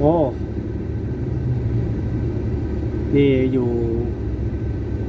โอ้นี่อยู่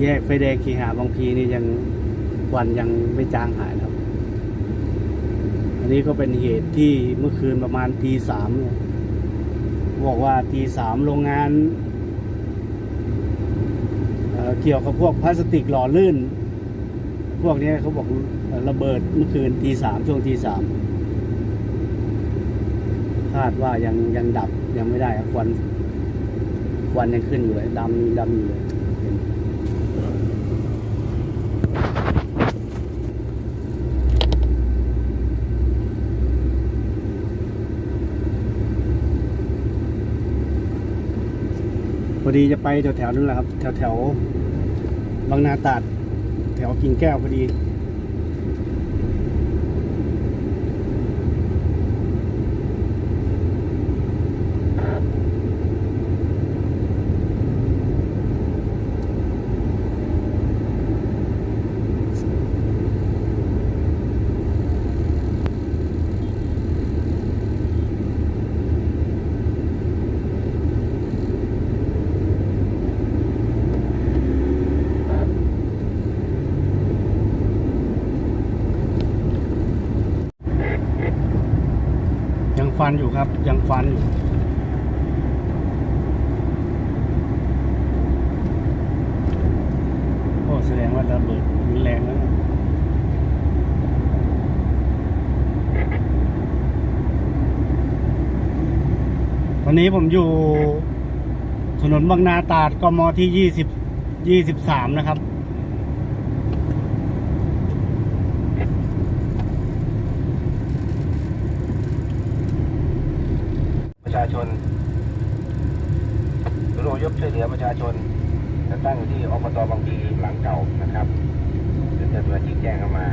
แยกไฟแดงขีหาบางพีนี่ยังควันยังไม่จางหายแล้วอันนี้ก็เป็นเหตุที่เมื่อคืนประมาณตีสามเนี่ยบอกว่าตีสามโรงงานเอ่อเกี่ยวกับพวกพลาสติกหล่อลื่น พวกนี้เขาบอกเอ่อระเบิดเมื่อคืนตีสามช่วงตีสาม คาดว่ายังยังดับยังไม่ได้ครับควันควันยังขึ้นอยู่เลยดำดำอยู่เลยพอดีจะไปแถวๆนั้นแหละครับแถวแถวๆบางนาตาด แถวกิ่งแก้วพอดีันอยู่ครับ ยังฟันอยู่โอ้แสดงว่าระเบิดรุนแรงแล้วนะตอนนี้ผมอยู่ถนนบางนาตราดกมที่ยี่สิบยี่สิบสามนะครับ ประชาชนศูนย์อพยพช่วยเหลือประชาชนจะตั้งอยู่ที่อบตบางพีหลังเก่านะครับเดี๋ยวจะตัวชี้แจงเข้ามา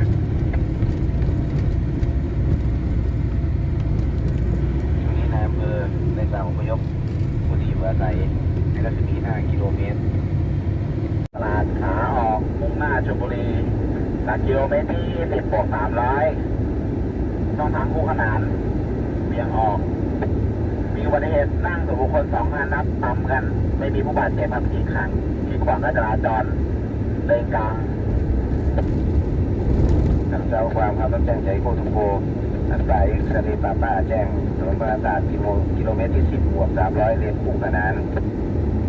ช่วงนี้นายอำเภอในการอพยพผู้ที่อยู่อาศัยในรัศมี 5 กิโลเมตร ตลาดขาออกมุ่งหน้าชลบุรีหลักกิโลเมตรที่ 10บวก300ช่องทางคู่ขนานเบี่ยงออก อุบัติเหตุนั่งส่วนบุคคลสองคันนับต่ำกัน ไม่มีผู้บาดเจ็บครับที่ขังที่ขวางการจราจรเลนกลางทางเจ้าความครับต้องแจ้งใจโคทุโกอันสายสรีปาป้าแจ้งถนนพระศาสตร์กิโลกิโลเมตรที่10บวก300เลนคู่ขนาน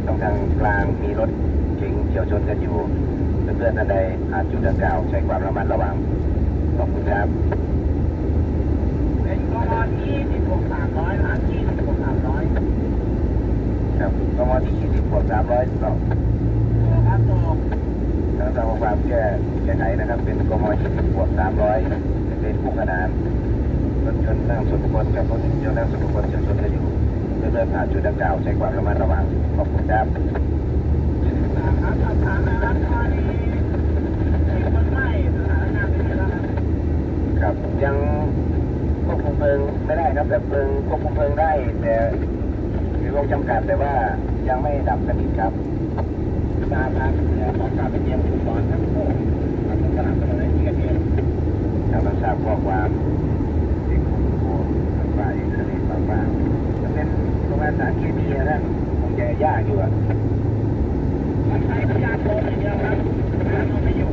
ตรงทางกลางมีรถเก๋งเฉียวชนกันอยู่เพื่อนๆท่านใดอาจจุดดังกล่าวใช้ความระมัดระวังขอบคุณครับ เป็นกมที่สิบหกสามร้อยหลานที่สิบหกสามร้อย ครับกมที่ยี่สิบหกสามร้อยสองครับตรงทางทางความแก้แก้ไขนะครับ เป็นกมยี่สิบหกสามร้อยเป็นคู่ขนานรถยนต์นั่งส่วนบุคคลกับรถยนต์นั่งส่วนบุคคลเฉียวชนกันอยู่เพื่อเดินผ่านจุดดังกล่าวใช้ความระมัดระวังขอบคุณครับครับสถานการณ์ตอนนี้มันไหม้สถานการณ์เป็นยังไงบ้างครับครับยังควบคุมเพลิงไม่ได้ครับแต่เพลิงควบคุมเพลิงได้แต่มี วงจำกัดแต่ว่ายังไม่ดับสนิทครับทราบครับเดี๋ยวขอกลับไปเตรียมอุปกรณ์ครับสนับสนุนในที่เกิดเหตุทางเราทราบข้อความเด็กคุณครูทางฝ่ายสนิทบางบ้างจะเป็นโรงงานสารเคมีนะท่านคงจะยากอยู่อะมันใช้พยานโทรอย่างเดียวครับพยานโทรไม่อยู่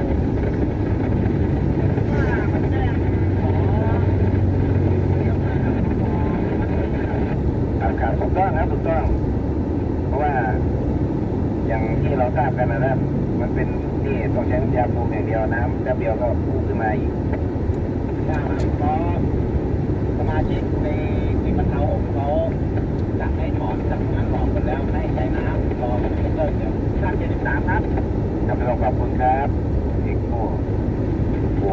ครับครับถู กต้องครับถูกต้อง เพราะว่าอย่างที่เราทราบกันนะครับ มันเป็นนี่ต้องใช้น้ำยาปูอย่างเดียวน้ำแป๊บเดียวก็ปูขึ้นมาอีกใช่ครับเพราะสมาชิกในที่บรรเทาของเขาจะให้ถอนจากงานหลอกกันแล้วไม่ให้ใช้น้ำรอมันจะเกิดเดี๋ยวท่านเจ็ดสิบสามครับครับขอบคุณครับเอกโมโบ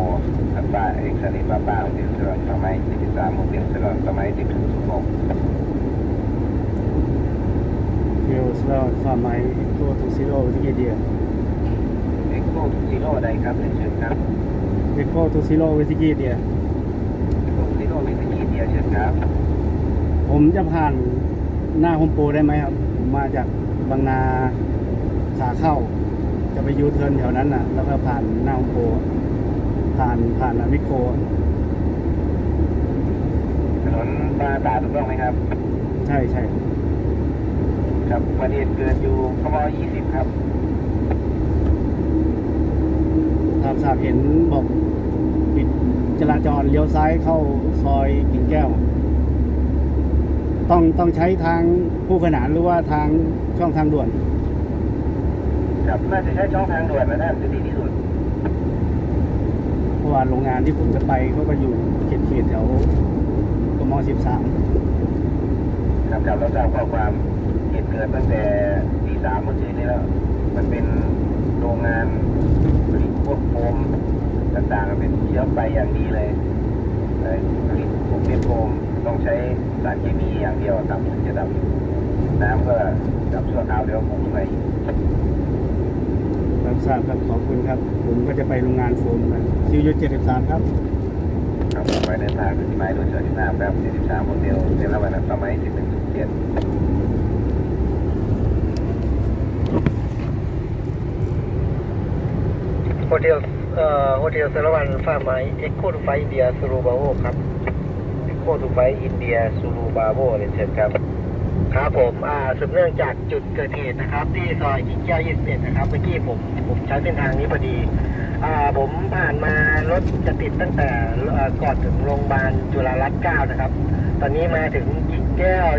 อันบ้าเอกสนิบ้าบ้าเดี๋ยวสลอนสมัยเจ็ดสิบสามโมงเดียวสลอนสมัยเจ็ดสิบสอง เดี๋ยว เราสมัยตัวตุซิโร่ที่เดียเอ็กโคซีโร่ใดครับเรียนเชิญครับ เอโคตุซิโร่วิธีเดียเอ็กโคซีโร่เป็นที่เดียวเชิญครับ ผมจะผ่านหน้าโฮมโปรได้ไหมครับ ผมมาจากบางนาขาเข้า จะไปยูเทิร์นแถวนั้นน่ะ แล้วก็ผ่านหน้าโฮมโปรผ่านผ่านอมิโครถนนบางนาตราดถูกต้องไหมครับ ใช่ใช่ คครับอุบัติเหตุเกิดอยู่ขม20ครับทราบทราบเห็นบอกปิดจราจรเลี้ยวซ้ายเข้าซอยกิ่งแก้ว ต้องต้องใช้ทางคู่ขนานหรือว่าทางช่องทางด่วนครับน่าจะใช้ช่องทางด่วนนะท่านจะดีที่สุดเพราะว่าโรงงานที่ผมจะไปเขาก็อยู่เขตเขตๆแถวกมสิบสามครับครับเราทราบข้อความเหตุเกิดตั้งแต่ตีสามเมื่อคืนนี้แล้ว มันเป็นโรงงานผลิตพวกโฟมต่างๆเป็นเชื้อไฟอย่างดีเลยเลยผลิตพวกเม็ดโฟมต้องใช้สารเคมีอย่างเดียวครับถึงจะดับ น้ำก็ดับชั่วคราวเดี๋ยวพุ่งขึ้นมาอีกรับทราบครับขอบคุณครับ ผมก็จะไปโรงงานโฟมกันคิวยูเจ็ดสิบสามครับครับไปเดินทางถึงที่หมายโดยเชิญที่หน้าแบบ43โมเดลเซนละวันสมัย11.7 โฮเทลเอ่อโฮเทลสารวันฟาร์มไมเอ็กโคทูไฟอินเดียซูรูบาโวครับเอ็กโคทูไฟอินเดียซูรูบาโวเรียนเชิญครับ ครับผมอ่าสืบเนื่องจากจุดเกิดเหตุนะครับ ที่ซอยกิ่งแก้ว21 นะครับเมื่อกี้ผมผมใช้เส้นทางนี้พอดีอ่าผมผ่านมารถจะติดตั้งแต่ก่อนถึงโรงพยาบาลจุฬารัตน์9นะครับ ตอนนี้มาถึงกิ่งแก้ว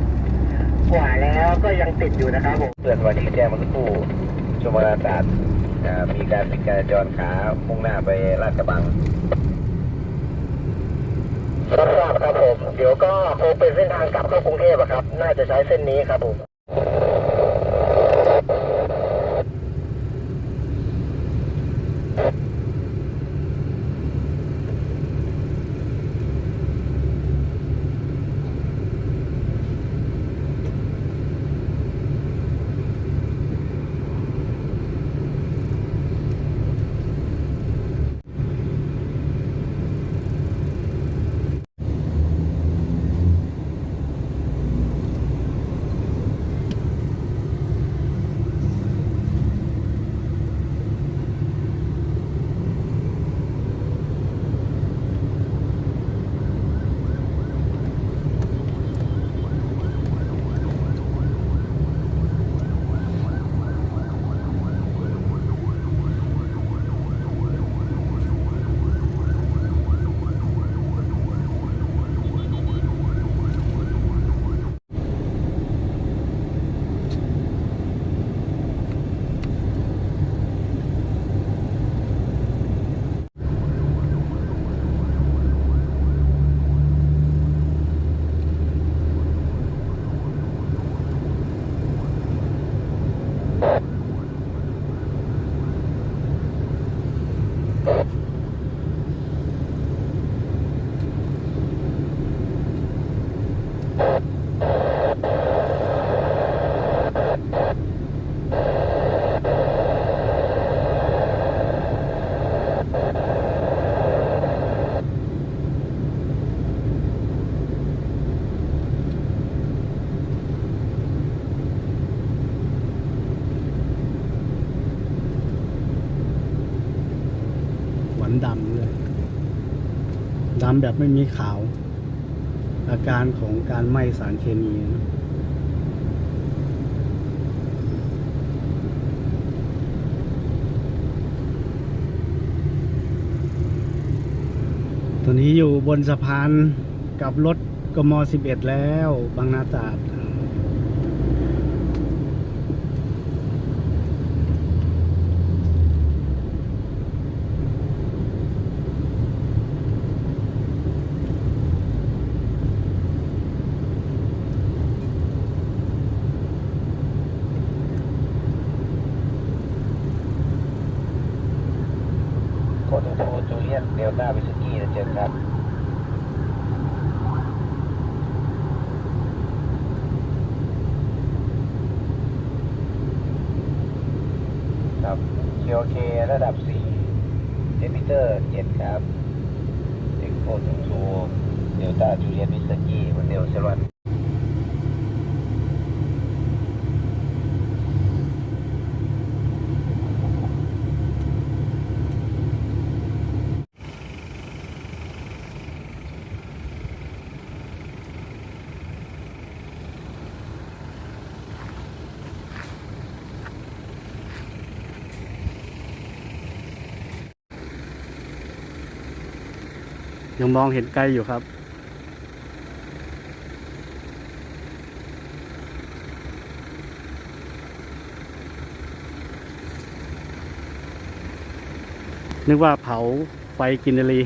20 กว่าแล้วก็ยังติดอยู่นะครับผมเตือนวันนี้แจ้งมาสักครู่ชมราศาสตร์ มีการปิดการจรขามุ่งหน้าไปลาดกระบังรับทราบครับผม เดี๋ยวก็คงเป็นเส้นทางกลับเข้ากรุงเทพอะครับ น่าจะใช้เส้นนี้ครับผม ดำเลยดำแบบไม่มีขาว อาการของการไหม้สารเคมีนะตอนนี้อยู่บนสะพานกับรถกม 11 แล้ว บางนาตราด โคโตโตจูเลียนเดลต้าวิสกี้นะเจนครับ เคโอเคระดับ4เอมิเตอร์7ครับเด็กโคทูทูเดลต้าจูเลียนมิสกี้บนเดลเซรัน ยังมองเห็นไกลอยู่ครับ นึกว่าเผาไฟกินรี